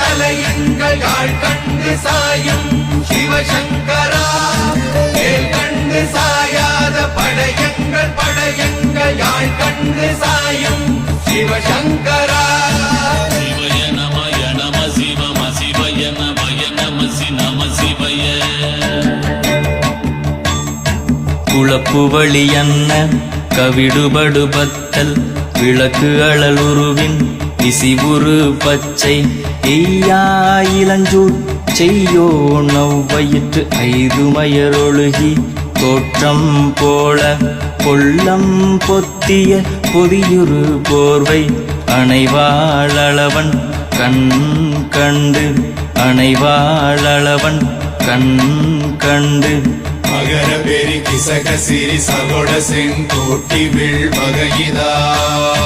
தலையங்கள் யாழ் கண்டு சாயம் சிவசங்கரா. கேள் கண்டு சாயாத படையங்கள் படையங்கள் யாழ் கண்டு சாயம் சிவசங்கரா. சிவய நமய நம சிவம சிவய நமய நம நம சிவய குழப்புவழி அன்ன கவிடுபடு பத்தல் விளக்கு அழலுருவின் இசிவுரு பச்சை எய்யா இளஞ்சூர் செய்யோ நவ்வயிற்று ஐதுமயரொழுகி தோற்றம் போல கொள்ளம் பொத்திய பொதியுரு போர்வை அணைவாளவன் கண் கண்டு அணைவாளவன் கண் கண்டு. மகர பெரி கிசக சிறி சகோட செங்கோட்டி வில் வகையிதாள்